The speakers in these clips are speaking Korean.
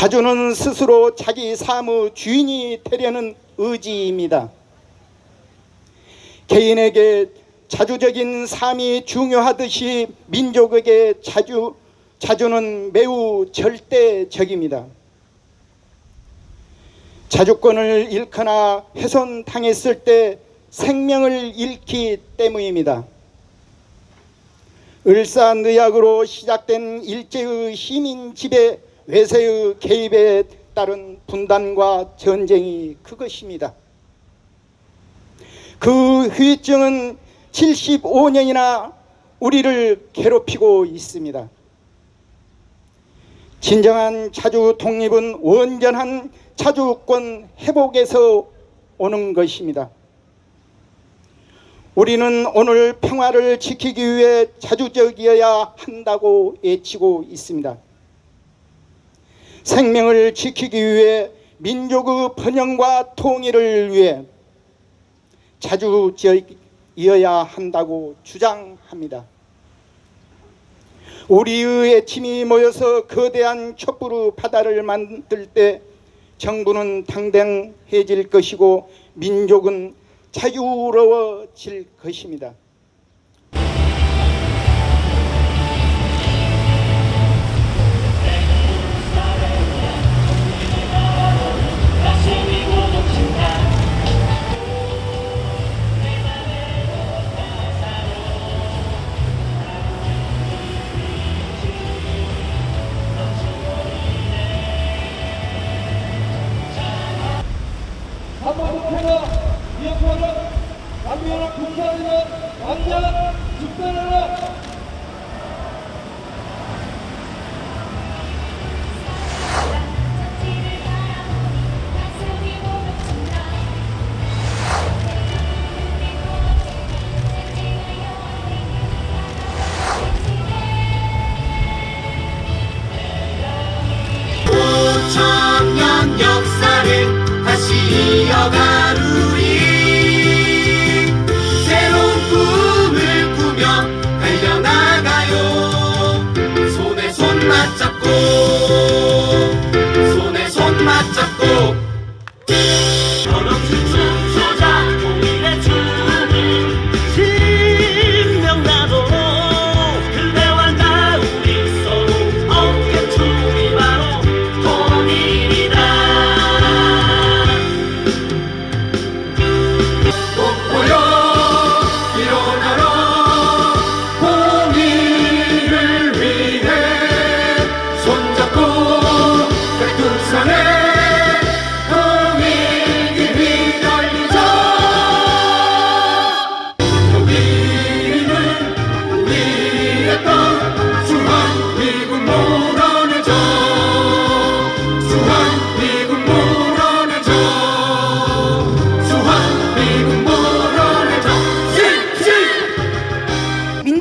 자주는 스스로 자기 삶의 주인이 되려는 의지입니다. 개인에게 자주적인 삶이 중요하듯이 민족에게 자주 자주는 매우 절대적입니다. 자주권을 잃거나 훼손당했을 때 생명을 잃기 때문입니다. 을사늑약으로 시작된 일제의 시민 지배 외세의 개입에 따른 분단과 전쟁이 그것입니다. 그 후유증은 75년이나 우리를 괴롭히고 있습니다. 진정한 자주 독립은 온전한 자주권 회복에서 오는 것입니다. 우리는 오늘 평화를 지키기 위해 자주적이어야 한다고 외치고 있습니다. 생명을 지키기 위해 민족의 번영과 통일을 위해 자주적이어야 한다고 주장합니다. 우리의 팀이 모여서 거대한 촛불의 바다를 만들 때 정부는 당당해질 것이고 민족은 자유로워질 것입니다. 남미연합 군사들은 왕자 집단하라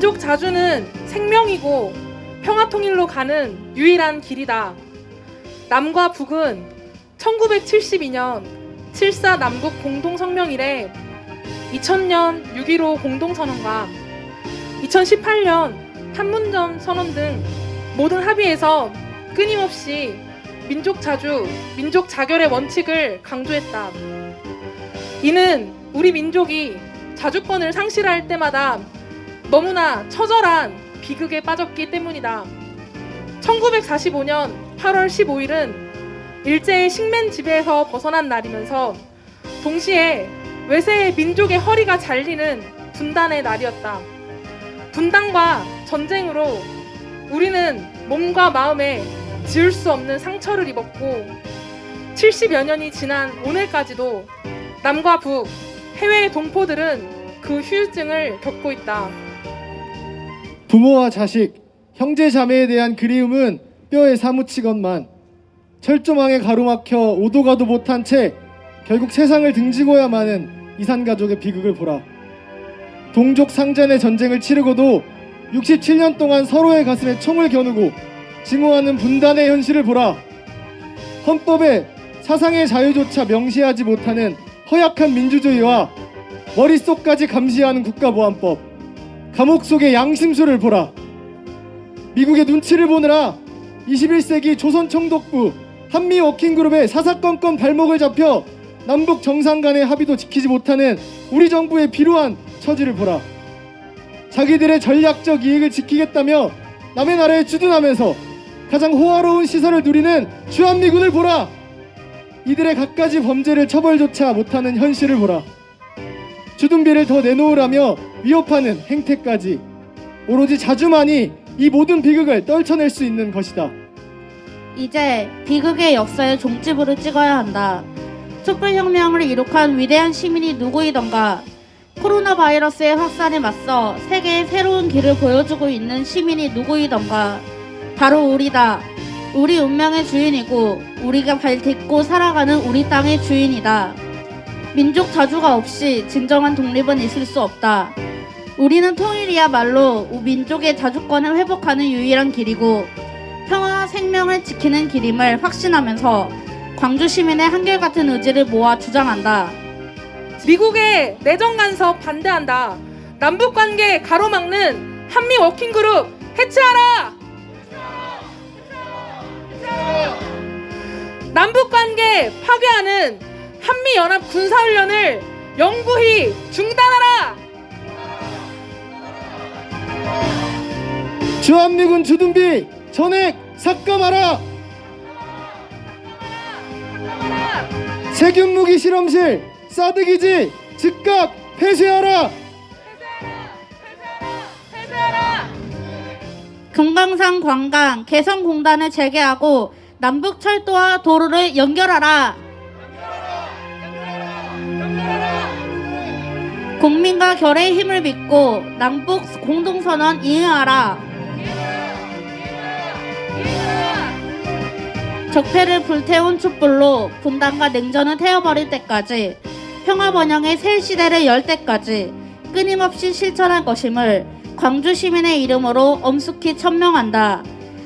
민족 자주는 생명이고 평화 통일로 가는 유일한 길이다. 남과 북은 1972년 7.4 남북 공동성명 이래 2000년 6.15 공동선언과 2018년 판문점 선언 등 모든 합의에서 끊임없이 민족 자주, 민족 자결의 원칙을 강조했다. 이는 우리 민족이 자주권을 상실할 때마다 너무나 처절한 비극에 빠졌기 때문이다. 1945년 8월 15일은 일제의 식민 지배에서 벗어난 날이면서 동시에 외세의 민족의 허리가 잘리는 분단의 날이었다. 분단과 전쟁으로 우리는 몸과 마음에 지울 수 없는 상처를 입었고 70여 년이 지난 오늘까지도 남과 북, 해외의 동포들은 그 후유증을 겪고 있다. 부모와 자식, 형제 자매에 대한 그리움은 뼈에 사무치건만 철조망에 가로막혀 오도 가도 못한 채 결국 세상을 등지고야 마는 이산 가족의 비극을 보라. 동족 상잔의 전쟁을 치르고도 67년 동안 서로의 가슴에 총을 겨누고 증오하는 분단의 현실을 보라. 헌법에 사상의 자유조차 명시하지 못하는 허약한 민주주의와 머릿속까지 감시하는 국가보안법. 감옥 속의 양심수를 보라. 미국의 눈치를 보느라 21세기 조선총독부 한미 워킹그룹의 사사건건 발목을 잡혀 남북 정상 간의 합의도 지키지 못하는 우리 정부의 비루한 처지를 보라. 자기들의 전략적 이익을 지키겠다며 남의 나라에 주둔하면서 가장 호화로운 시설을 누리는 주한미군을 보라. 이들의 갖가지 범죄를 처벌조차 못하는 현실을 보라. 주둔비를 더 내놓으라며 위협하는 행태까지 오로지 자주만이 이 모든 비극을 떨쳐낼 수 있는 것이다. 이제 비극의 역사에 종지부를 찍어야 한다. 촛불혁명을 이룩한 위대한 시민이 누구이던가 코로나 바이러스의 확산에 맞서 세계의 새로운 길을 보여주고 있는 시민이 누구이던가 바로 우리다. 우리 운명의 주인이고 우리가 발 딛고 살아가는 우리 땅의 주인이다. 민족 자주가 없이 진정한 독립은 있을 수 없다. 우리는 통일이야말로 민족의 자주권을 회복하는 유일한 길이고 평화와 생명을 지키는 길임을 확신하면서 광주 시민의 한결같은 의지를 모아 주장한다. 미국의 내정 간섭 반대한다. 남북 관계 가로막는 한미 워킹 그룹 해체하라. 남북 관계 파괴하는 한미 연합 군사 훈련을 영구히 중단하라. 주한미군 주둔비 전액 삭감하라. 세균 무기 실험실 사드 기지 즉각 폐쇄하라. 금강산 관광 개성공단을 재개하고 남북 철도와 도로를 연결하라. 국민과 결의 힘을 믿고 남북 공동선언 이행하라. 적폐를 불태운 촛불로 분단과 냉전을 태워버릴 때까지 평화 번영의 새 시대를 열 때까지 끊임없이 실천할 것임을 광주 시민의 이름으로 엄숙히 천명한다.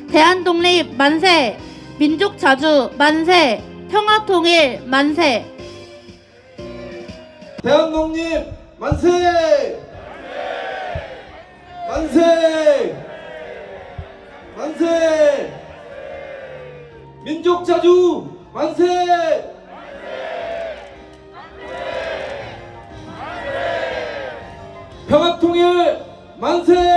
대한 독립 만세! 민족 자주 만세! 평화 통일 만세! 대한 독립 만세! 만세! 만세! 민족 자주 만세! 평화통일 만세!